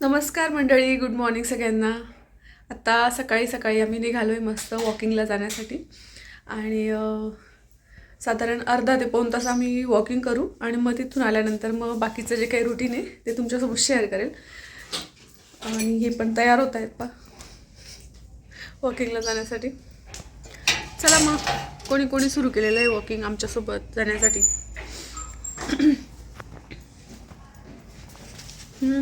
नमस्कार मंडळी good morning सगळ्यांना. आता सकाळी सकाळी आम्ही निघालो आहे मस्त वॉकिंगला जाण्यासाठी. आणि साधारण अर्धा ते पाऊन तास आम्ही वॉकिंग करू आणि मग तिथून आल्यानंतर मग बाकीचं जे काही रुटीन आहे ते तुमच्यासोबत शेअर करेल. आणि हे पण तयार होत आहेत पा वॉकिंगला जाण्यासाठी. चला मग कोणी कोणी सुरू केलेलं आहे वॉकिंग आमच्यासोबत जाण्यासाठी? झाडं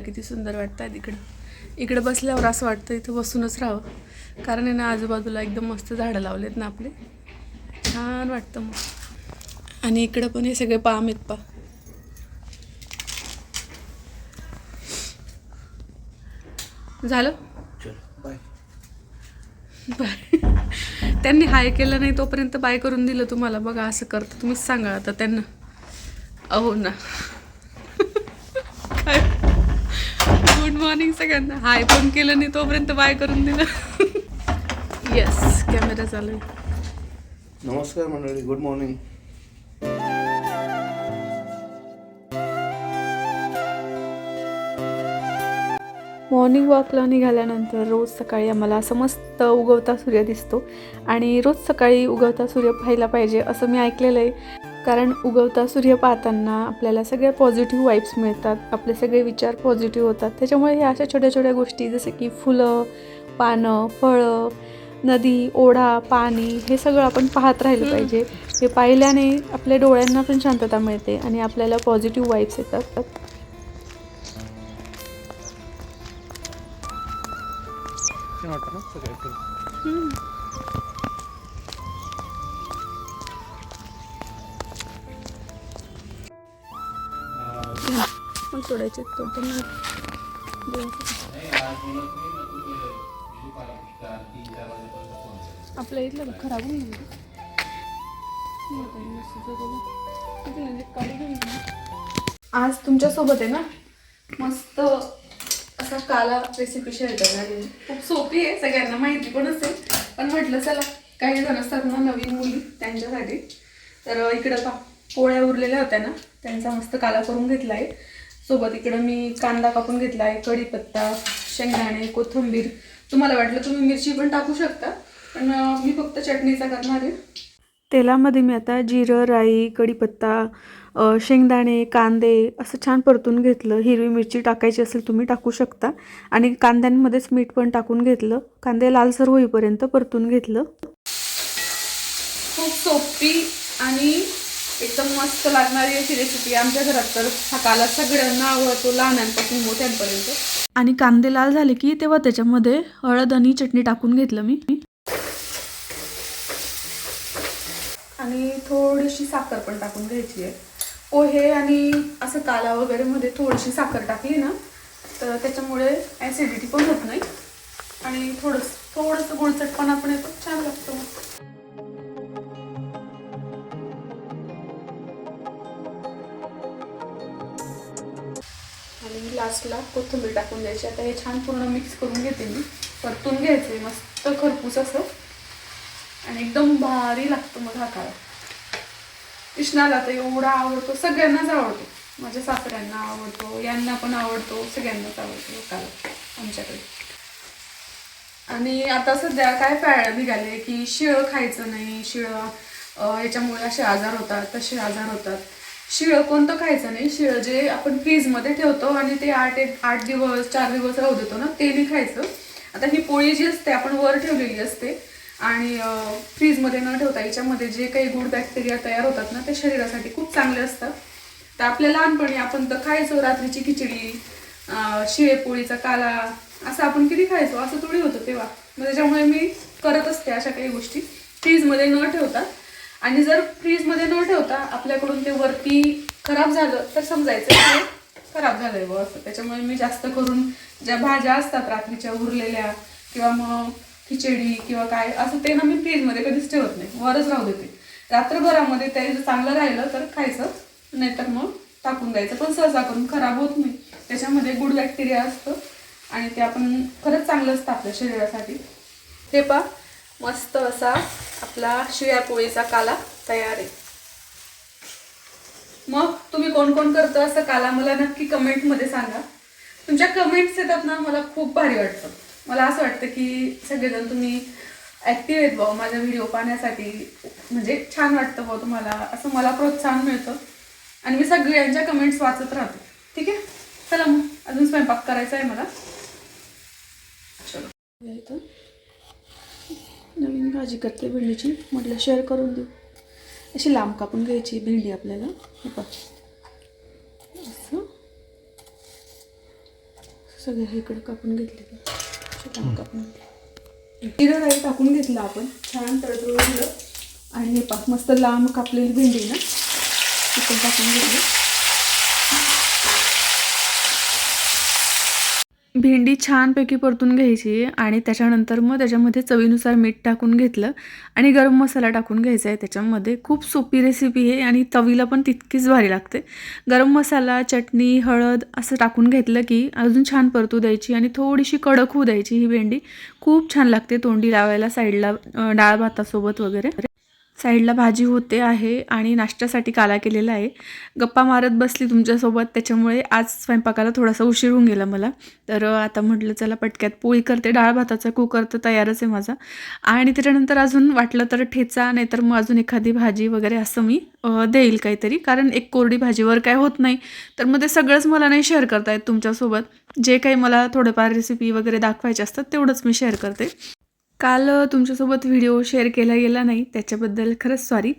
किती सुंदर वाटतात इकडं. इकडं बसल्यावर असं वाटतं इथं बसूनच राहावं. कारण आहे ना आजूबाजूला एकदम मस्त झाडं लावलेत ना आपले. छान वाटतं मग. आणि इकडं पण हे सगळे पाम आहेत पा झालं? बाय. बाय त्यांनी हाय केलं नाही तोपर्यंत बाय करून दिलं तुम्हाला. बघा असं करतं तुम्हीच सांगा आता त्यांना. अहो ना. काय? गुड मॉर्निंग सगळ्यांना. हाय पण केलं नाही तोपर्यंत बाय करून दिलं. येस कॅमेरा चालू नमस्कार मंडळी गुड मॉर्निंग मॉर्निंग वॉकला निघाल्यानंतर रोज सकाळी आम्हाला असं मस्त उगवता सूर्य दिसतो. आणि रोज सकाळी उगवता सूर्य पाहायला पाहिजे असं मी ऐकलेलं आहे. कारण उगवता सूर्य पाहताना आपल्याला सगळ्या पॉझिटिव्ह वाईब्स मिळतात. आपले सगळे विचार पॉझिटिव्ह होतात. त्याच्यामुळे ह्या अशा छोट्या छोट्या गोष्टी जसं की फुलं पानं फळं नदी ओढा पाणी हे सगळं आपण पाहत राहिलं पाहिजे. हे पाहिल्याने आपल्या डोळ्यांना पण शांतता मिळते आणि आपल्याला पॉझिटिव्ह वाईब्स येतात. छान वाटतं ना सगळं मग सोडायचे तो पण आपल्या इथलं खराब हे म्हणजे गेली. आज तुमच्यासोबत आहे ना मस्त असा काला रेसिपी शेअर करणार खूप सोपी आहे सगळ्यांना माहिती पण असेल. पण म्हटलं चला काही जण असतात ना नवीन मुली त्यांच्यासाठी. तर इकडं का पोळ्या उरलेल्या होत्या ना त्यांचा मस्त काला करून घेतला आहे सोबत इकडं मी कांदा कापून घेतला आहे कढीपत्ता शेंगदाणे कोथिंबीर. तुम्हाला वाटलं तुम्ही मिरची पण टाकू शकता पण मी फक्त चटणीचा करणार आहे. तेलामध्ये मी आता जिरं राई कढीपत्ता शेंगदाणे कांदे असं छान परतून घेतलं. हिरवी मिरची टाकायची असेल तुम्ही टाकू शकता. आणि कांद्यांमध्येच मीठ पण टाकून घेतलं. कांदे लालसर होईपर्यंत परतून घेतलं. खूप सोपी आणि एकदम मस्त लागणारी अशी रेसिपी आमच्या घरात. तर हा काला सगळ्यांना आवडतो लहानांपासून मोठ्यांपर्यंत. आणि कांदे लाल झाले की तेव्हा त्याच्यामध्ये हळद आणि चटणी टाकून घेतलं मी. आणि थोडीशी साखर पण टाकून घ्यायची आहे. पोहे आणि असं काला वगैरे मध्ये थोडीशी साखर टाकली ना तर त्याच्यामुळे ॲसिडिटी पण होत नाही. आणि थोडंसं थोडंसं गुळचटपणा पण येतो छान लागतो आणि लास्टला कोथिंबीर टाकून द्यायची. आता हे छान पूर्ण मिक्स करून घेते मी. परतून घ्यायचे मस्त खरपूस असं. आणि एकदम भारी लागतं मग हा काळा. कृष्णाला तर एवढा आवडतो सगळ्यांनाच आवडतो. माझ्या सासऱ्यांना आवडतो यांना पण आवडतो सगळ्यांनाच आवडतो लोकांना आमच्याकडे. आणि आता सध्या काय फॅळ निघाले की शिळं खायचं नाही शिळं याच्यामुळे असे आजार होतात तसे आजार होतात. शिळं कोणतं खायचं नाही शिळं जे आपण फ्रीजमध्ये ठेवतो आणि ते आठ एक आठ दिवस चार दिवस राहू देतो ना ते नाही खायचं. आता ही पोळी जी असते आपण वर ठेवलेली असते आणि फ्रीजमध्ये न ठेवता याच्यामध्ये जे काही गुड बॅक्टेरिया तयार होतात ना ते शरीरासाठी खूप चांगले असतात. तर आपल्या लहानपणी आपण तर खायचो रात्रीची खिचडी शिळेपोळीचा काला असं आपण किती खायचो असं थोडी होतं तेव्हा. म्हणजे मग त्याच्यामुळे मी करत असते अशा काही गोष्टी फ्रीजमध्ये न ठेवता. आणि जर फ्रीजमध्ये न ठेवता आपल्याकडून ते वरती खराब झालं तर समजायचं की खराब झालंय बुवा असं. त्याच्यामुळे मी जास्त करून ज्या भाज्या असतात रात्रीच्या उरलेल्या किंवा मग खिचडी किंवा काय असं ते ना मी फ्रीजमध्ये कधीच ठेवत नाही. वरच राहू देते. रात्रभरामध्ये ते जर चांगलं राहिलं तर खायचं नाहीतर मग टाकून द्यायचं. पण सहसा करून खराब होत नाही. त्याच्यामध्ये गुड बॅक्टेरिया असतं आणि ते आपण खरंच चांगलं असतं आपल्या शरीरासाठी. हे पा मस्त असा आपला शिळ्या पोळीचा काला तयार आहे. मग तुम्ही कोण कोण करतो असं काला मला नक्की कमेंटमध्ये सांगा. तुमच्या कमेंट्स येतात ना मला खूप भारी वाटतं. मला असं वाटतं की सगळेजण तुम्ही ॲक्टिव्ह आहेत भाऊ. माझा व्हिडिओ पाहण्यासाठी म्हणजे छान वाटतं भाऊ तुम्हाला. असं मला प्रोत्साहन मिळतं. आणि मी सगळ्यांच्या कमेंट्स वाचत राहते. ठीक आहे? चला मग. अजून स्वयंपाक करायचा आहे मला. चलो. इथं. नवीन भाजी करते भेंडीची. म्हटलं शेअर करून देऊ. अशी लांब कापून घ्यायची भेंडी आपल्याला. हे पहा. असं. सगळं इकडं इकडे कापून घेतले जिरं राई टाकून घेतलं आपण. छान दिलं आणि हे पहा मस्त लांब कापलेली भेंडी ना? चिकन टाकून घेतली. भेंडी छानपैकी परतून घ्यायची आणि त्याच्यानंतर मग त्याच्यामध्ये चवीनुसार मीठ टाकून घेतलं आणि गरम मसाला टाकून घ्यायचा आहे त्याच्यामध्ये. खूप सोपी रेसिपी आहे आणि तवीला पण तितकीच भारी लागते. गरम मसाला चटणी हळद असं टाकून घेतलं की अजून छान परतू द्यायची आणि थोडीशी कडक होऊ द्यायची ही भेंडी. खूप छान लागते तोंडी लावायला साईडला डाळ भातासोबत वगैरे. साईडला भाजी होते आहे आणि नाश्त्यासाठी काला केलेला आहे. गप्पा मारत बसली तुमच्यासोबत त्याच्यामुळे आज स्वयंपाकाला थोडासा उशीर होऊन गेला मला. तर आता म्हटलं चला पटक्यात पोळी करते. डाळ भाताचा कुकर तर तयारच आहे माझा. आणि त्याच्यानंतर अजून वाटलं तर ठेचा नाहीतर मग अजून एखादी भाजी वगैरे असं मी देईल काहीतरी. कारण एक कोरडी भाजीवर काय होत नाही. तर मग ते सगळंच मला नाही शेअर करता येत तुमच्यासोबत. जे काही मला थोडंफार रेसिपी वगैरे दाखवायचे असतात तेवढंच मी शेअर करते. काल तुमच्यासोबत व्हिडिओ शेअर केला गेला नाही त्याच्याबद्दल खरंच सॉरी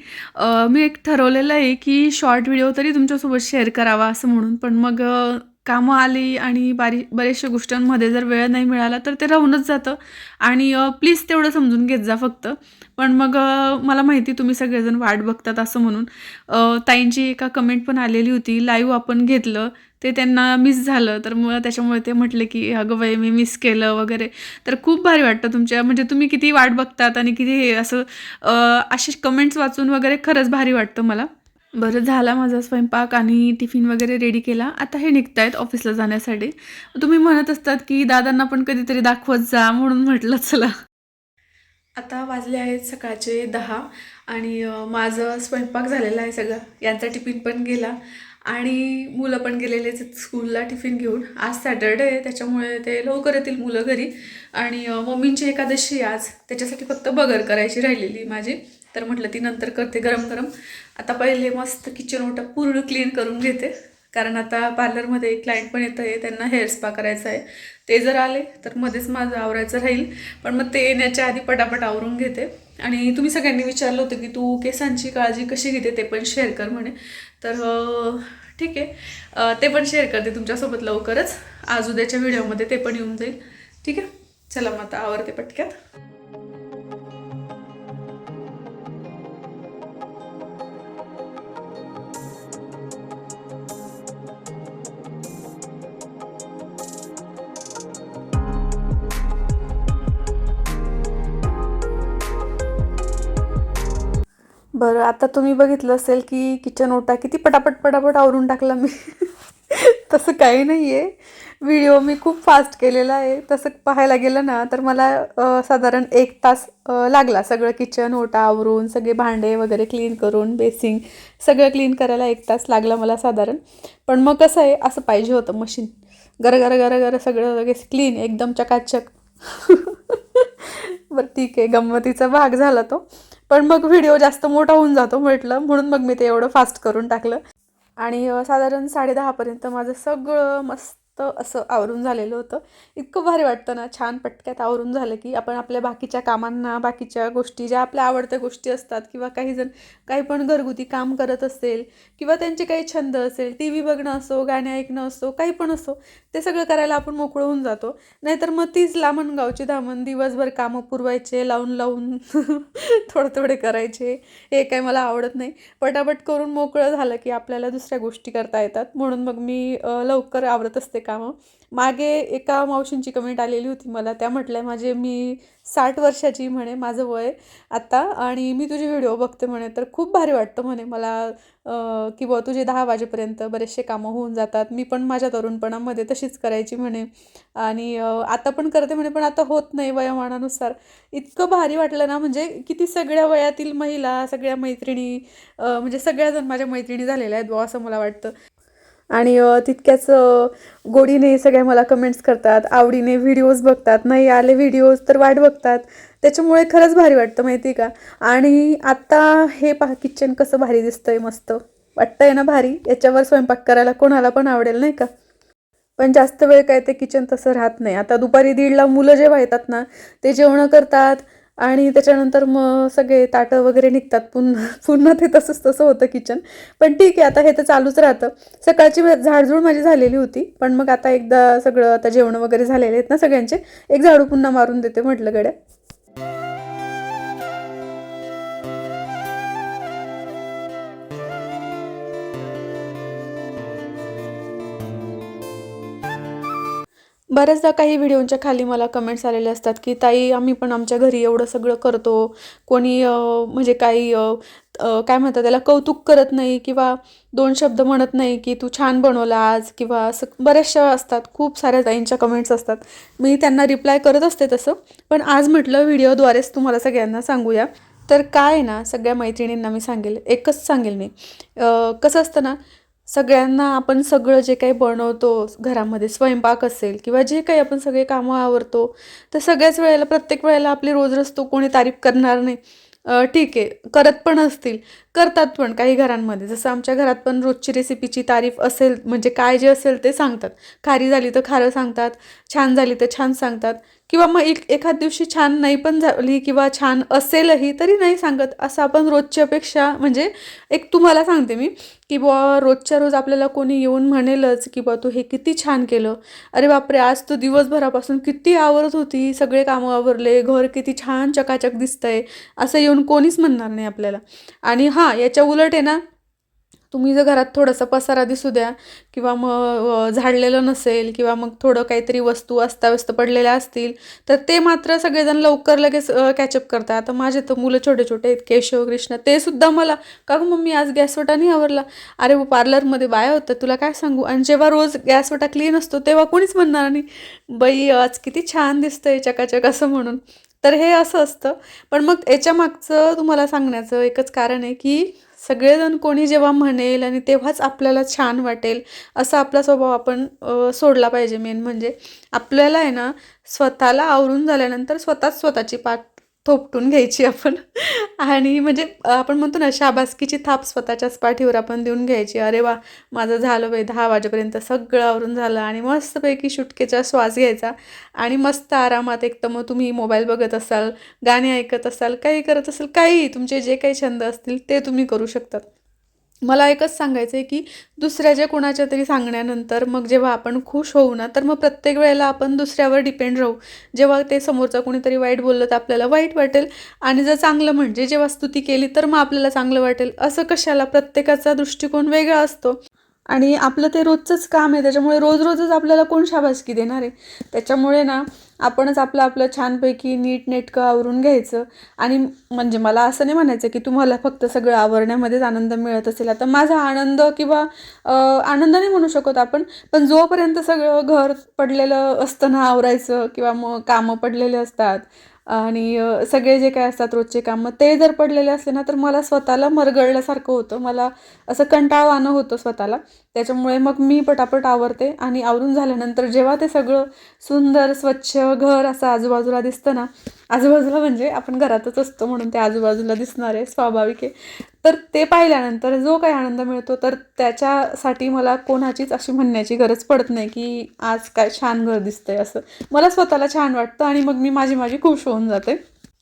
मी एक ठरवलेलं आहे की शॉर्ट व्हिडिओ तरी तुमच्यासोबत शेअर करावा असं म्हणून पण मग कामं आली आणि बारी बऱ्याचशा गोष्टींमध्ये जर वेळ नाही मिळाला तर ते राहूनच जातं. आणि प्लीज तेवढं समजून घेत जा फक्त. पण मग मला माहिती तुम्ही सगळेजण वाट बघतात असं म्हणून. ताईंची एका कमेंट पण आलेली होती लाईव्ह आपण घेतलं ते त्यांना मिस झालं. तर मग त्याच्यामुळे ते म्हटले की अगं बाई मी मिस केलं वगैरे. तर खूप भारी वाटतं तुमच्या म्हणजे तुम्ही किती वाट बघतात आणि किती हे असं असे कमेंट्स वाचून वगैरे खरंच भारी वाटतं मला. बरं झाला माझा स्वयंपाक आणि टिफिन वगैरे रेडी केला. आता हे निघत आहेत ऑफिसला जाण्यासाठी. तुम्ही म्हणत असतात की दादांना पण कधीतरी दाखवत जा म्हणून म्हटलं चला. आता वाजले आहेत सकाळचे दहा आणि माझं स्वयंपाक झालेला आहे सगळं. यांचा टिफिन पण गेला. आणि मुलं पण गेलेले आहेत स्कूलला टिफिन घेऊन. आज सॅटर्डे आहे त्याच्यामुळे ते लवकर येतील मुलं घरी. आणि मम्मींची एकादशी आज. त्याच्यासाठी फक्त बगर करायची राहिलेली माझी. तर म्हटलं ती नंतर करते गरम गरम. आता पहिले मस्त किचन ओटा पूर्ण क्लीन करून घेते. कारण आता पार्लरमध्ये एक क्लायंट पण येतं आहे त्यांना हेअर स्पा करायचं आहे. ते जर आले तर मध्येच माझं आवरायचं राहील. पण मग ते येण्याच्या आधी पटापट आवरून घेते. आणि तुम्ही सगळ्यांनी विचारलं होतं की तू केसांची काळजी कशी घेते ते पण शेअर कर म्हणे. तर ठीक आहे. ते पण शेअर करते तुमच्यासोबत लवकरच. आज उद्याच्या व्हिडिओमध्ये ते पण येऊन जाईल. ठीक आहे? चला मग आता आवरते पटक्यात. बरं आता तुम्ही बघितलं असेल की किचन ओटा किती पटापट पटापट आवरून टाकला मी. तसं काही नाही आहे व्हिडिओ मी खूप फास्ट केलेला आहे. तसं पाहायला गेलं ना तर मला साधारण एक तास लागला सगळं किचन ओटा आवरून सगळे भांडे वगैरे क्लीन करून बेसिंग सगळं क्लीन करायला एक तास लागला मला साधारण. पण मग कसं आहे असं पाहिजे होतं मशीन गर गर गर गर सगळं लगेच क्लीन एकदम चकाचक. बरं ठीक आहे. गंमतीचा भाग झाला तो. पण मग व्हिडिओ जास्त मोठा होऊन जातो म्हटलं म्हणून मग मी ते एवढं फास्ट करून टाकलं. आणि अ, साधारण साडेदहापर्यंत माझं सगळं मस्त असं आवरून झालेलं होतं. इतकं भारी वाटतं ना छान पटक्यात आवरून झालं की आपण आपल्या बाकीच्या कामांना बाकीच्या गोष्टी ज्या आपल्या आवडत्या गोष्टी असतात किंवा काही जण काही पण घरगुती काम करत असेल किंवा त्यांचे काही छंद असेल टी व्ही बघणं असो गाणे ऐकणं असो काही पण असो ते सगळं करायला आपण मोकळं होऊन जातो. नाहीतर मग तीच लामणगावची धामण दिवसभर कामं पुरवायचे लावून लावून थोडे थोडे करायचे. हे काही मला आवडत नाही. पटापट करून मोकळं झालं की आपल्याला दुसऱ्या गोष्टी करता येतात. म्हणून मग मी लवकर आवरत असते. कामं. मागे एका मावशींची कमेंट आलेली होती मला. त्या म्हटल्या माझे मी साठ वर्षाची म्हणे माझं वय आत्ता आणि मी तुझे व्हिडिओ बघते म्हणे. तर खूप भारी वाटतं म्हणे मला की बुवा तुझे दहा वाजेपर्यंत बरेचसे कामं होऊन जातात. मी पण माझ्या तरुणपणामध्ये तशीच करायची म्हणे. आणि आता पण करते म्हणे पण आता होत नाही वयोमानानुसार. इतकं भारी वाटलं ना म्हणजे किती सगळ्या वयातील महिला सगळ्या मैत्रिणी म्हणजे सगळ्याजण माझ्या मैत्रिणी झालेल्या आहेत बुवा असं मला वाटतं. आणि तितक्याच गोडीने सगळ्या मला कमेंट्स करतात आवडीने व्हिडिओज बघतात नाही आले व्हिडिओज तर वाट बघतात. त्याच्यामुळे खरंच भारी वाटतं माहिती आहे का? आणि आत्ता हे पहा किचन कसं भारी दिसतंय मस्त. वाटतंय ना भारी? याच्यावर स्वयंपाक करायला कोणाला पण आवडेल नाही का? पण जास्त वेळ काय ते किचन तसं राहत नाही. आता दुपारी दीडला मुलं जेव्हा येतात ना ते जेवणं करतात आणि त्याच्यानंतर मग सगळे ताटं वगैरे निघतात. पुन्हा पुन्हा ते तसंच तसं होतं किचन पण ठीक आहे आता हे तर चालूच राहतं. सकाळची झाडझूड माझी झालेली होती. पण मग आता एकदा सगळं आता जेवणं वगैरे झालेले आहेत ना सगळ्यांचे एक झाडू पुन्हा मारून देते म्हटलं गड्या. बऱ्याचदा काही व्हिडिओच्या खाली मला कमेंट्स आलेले असतात की ताई आम्ही पण आमच्या घरी एवढं सगळं करतो. कोणी म्हणजे काही काय म्हणतात त्याला कौतुक करत नाही किंवा दोन शब्द म्हणत नाही की तू छान बनवला आज किंवा असं बऱ्याचशा असतात. खूप साऱ्या ताईंच्या कमेंट्स असतात. मी त्यांना रिप्लाय करत असते तसं. पण आज म्हटलं व्हिडिओद्वारेच तुम्हाला सगळ्यांना सांगूया. तर काय आहे ना सगळ्या मैत्रिणींना मी सांगेल. एकच सांगेल मी. कसं असतं ना सगळ्यांना आपण सगळं जे काही बनवतो घरामध्ये स्वयंपाक असेल किंवा जे काही आपण सगळे कामं आवरतो तर सगळ्याच वेळेला प्रत्येक वेळेला आपली रोज रस्तो कोणी तारीफ करणार नाही. ठीक आहे करत पण असतील. करतात पण काही घरांमध्ये. जसं आमच्या घरात पण रोजची रेसिपीची तारीफ असेल म्हणजे काय जे असेल ते सांगतात. खारी झाली तर खारं सांगतात छान झाली तर छान सांगतात. किंवा मग एक एखाद दिवशी छान नाही पण झाली किंवा छान असेलही तरी नाही सांगत. असं आपण रोजच्या अपेक्षा म्हणजे एक तुम्हाला सांगते मी की बुवा रोजच्या रोज आपल्याला कोणी येऊन म्हणेलच की बुवा तू हे किती छान केलं. अरे बापरे आज तू दिवसभरापासून किती आवरत होती सगळे कामं आवरले घर किती छान चकाचक दिसतंय असं येऊन कोणीच म्हणणार नाही आपल्याला. आणि हां याच्या उलट आहे ना तुम्ही जर घरात थोडासा पसारा दिसू द्या किंवा मग झाडलेलं नसेल किंवा मग थोडं काहीतरी वस्तू अस्ताव्यस्त पडलेल्या असतील तर ते मात्र सगळेजण लवकर लगेच कॅचअप करतात. आता माझे तर मुलं छोटे छोटे आहेत केशव कृष्ण ते सुद्धा मला का मम्मी आज गॅसवटा नाही आवरला? अरे वो पार्लरमध्ये बाया होतं तुला काय सांगू? आणि जेव्हा रोज गॅसवटा क्लीन असतो तेव्हा कोणीच म्हणणार नाही बाई आज किती छान दिसतंय चकाचक असं म्हणून. तर हे असं असतं. पण मग याच्या मागचं तुम्हाला सांगण्याचं एकच कारण आहे की सगळेजण कोणी जेव्हा म्हणेल आणि तेव्हाच आपल्याला छान वाटेल असा आपला स्वभाव आपण सोडला पाहिजे मेन म्हणजे. आपल्याला आहे ना स्वतःला आवरून झाल्यानंतर स्वतःच स्वतःची पाठ थोपटून घ्यायची आपण. आणि म्हणजे आपण म्हणतो ना शाबासकीची थाप स्वतःच्याच पाठीवर आपण देऊन घ्यायची. अरे वा माझं झालं बाई दहा वाजेपर्यंत सगळं आवरून झालं आणि मस्तपैकी सुटकेचा श्वास घ्यायचा आणि मस्त आरामात एक तर मग तुम्ही मोबाईल बघत असाल गाणे ऐकत असाल काही करत असाल काही तुमचे जे काही छंद असतील ते तुम्ही करू शकतात. मला एकच सांगायचं आहे की दुसऱ्याच्या कोणाच्या तरी सांगण्यानंतर मग जेव्हा आपण खुश होऊ ना तर मग प्रत्येक वेळेला आपण दुसऱ्यावर डिपेंड राहू. जेव्हा ते समोरचा कोणीतरी वाईट बोललं तर आपल्याला वाईट वाटेल आणि जर चांगलं म्हणजे जेव्हा स्तुती केली तर मग आपल्याला चांगलं वाटेल. असं कशाला? प्रत्येकाचा दृष्टिकोन वेगळा असतो. आणि आपलं ते रोजचंच काम आहे त्याच्यामुळे रोज रोजच आपल्याला कोण शाबासकी देणार आहे? त्याच्यामुळे ना आपणच आपलं आपलं छानपैकी नीट नेटकं आवरून घ्यायचं. आणि म्हणजे मला असं नाही म्हणायचं की तुम्हाला फक्त सगळं आवरण्यामध्येच आनंद मिळत असेल. आता माझा आनंद किंवा आनंद नाही म्हणू शकत आपण पण जोपर्यंत सगळं घर पडलेलं असतं ना आवरायचं किंवा मग कामं पडलेले असतात आणि सगळे जे काय असतात रोजचे कामं ते जर पडलेले असले ना तर मला स्वतःला मरगळल्यासारखं होतं. मला असं कंटाळवाणं होतं स्वतःला. त्याच्यामुळे मग मी पटापट आवरते आणि आवरून झाल्यानंतर जेव्हा ते सगळं सुंदर स्वच्छ घर असं आजूबाजूला दिसतं ना आजूबाजूला म्हणजे आपण घरातच असतो म्हणून ते आजूबाजूला दिसणार आहे स्वाभाविक आहे. तर ते पाहिल्यानंतर जो काही आनंद मिळतो तर त्याच्यासाठी मला कोणाचीच अशी म्हणण्याची गरज पडत नाही की आज काय छान घर दिसतंय असं. मला स्वतःला छान वाटतं आणि मग मी माझी माझी खुश होऊन जाते.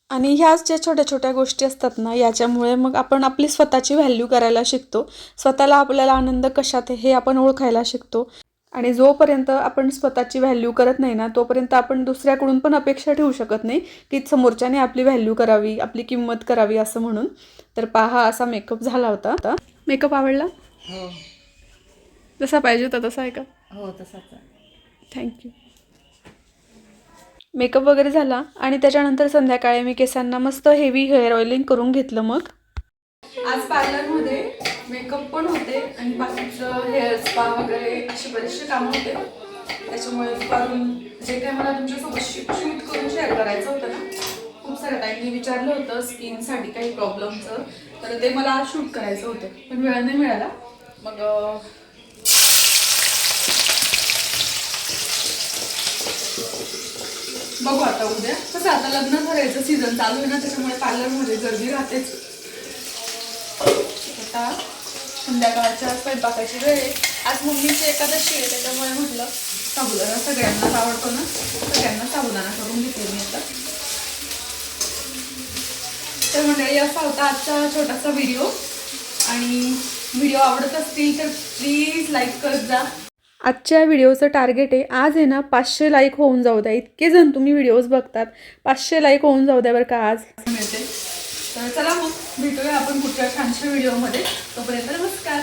आणि ह्याच ज्या छोट्या छोट्या गोष्टी असतात ना याच्यामुळे मग आपण आपली स्वतःची व्हॅल्यू करायला शिकतो. स्वतःला आपल्याला आनंद कशात आहे हे आपण ओळखायला शिकतो. आणि जोपर्यंत आपण स्वतःची व्हॅल्यू करत नाही ना तोपर्यंत आपण दुसऱ्याकडून पण अपेक्षा ठेवू शकत नाही की समोरच्याने आपली व्हॅल्यू करावी आपली किंमत करावी असं म्हणून. तर पहा असा मेकअप झाला होता. आता मेकअप आवडला? हो. जसा पाहिजे होता तसा आहे का? हो तसाच आहे. थँक्यू मेकअप वगैरे झाला आणि त्याच्यानंतर संध्याकाळी मी केसांना मस्त हेवी हेअर ऑइलिंग करून घेतलं मग. आज पार्लरमध्ये पण होते आणि बाकीचं हेअर स्पा वगैरे असे बरेचसे कामं होते. त्याच्यामुळे दुपारून जे काही मला तुमच्यासोबत शूट करून शेअर करायचं होतं ना खूप साऱ्या टाईमनी विचारलं होतं स्किनसाठी काही प्रॉब्लेमचं तर ते मला शूट करायचं होतं पण वेळ नाही मिळाला. मग बघू आता उद्या. कसं आता लग्न करायचं सीझन चालू आहे ना त्याच्यामुळे पार्लरमध्ये गर्दी राहतेच. आता संध्याकाळच्या स्वयंपाकाची वेळ आहे. आज मम्मीची एकादशी आहे त्याच्यामुळे म्हटलं साबुदाणा सगळ्यांनाच आवडतो ना. सगळ्यांना साबुदाणा करून घेते मी आता. तर मंडळी असा होता आजचा छोटासा व्हिडिओ आणि व्हिडिओ आवडत असतील तर प्लीज लाईक करत जा. आजच्या व्हिडिओचं टार्गेट आहे आज आहे ना पाचशे लाईक होऊन जाऊ द्या. इतके जण तुम्ही व्हिडिओज बघतात. पाचशे लाईक होऊन जाऊ द्या बरं का आज. मिळते. तर चला मग भेटूया आपण पुढच्या छानशा व्हिडिओमध्ये. तोपर्यंत नमस्कार.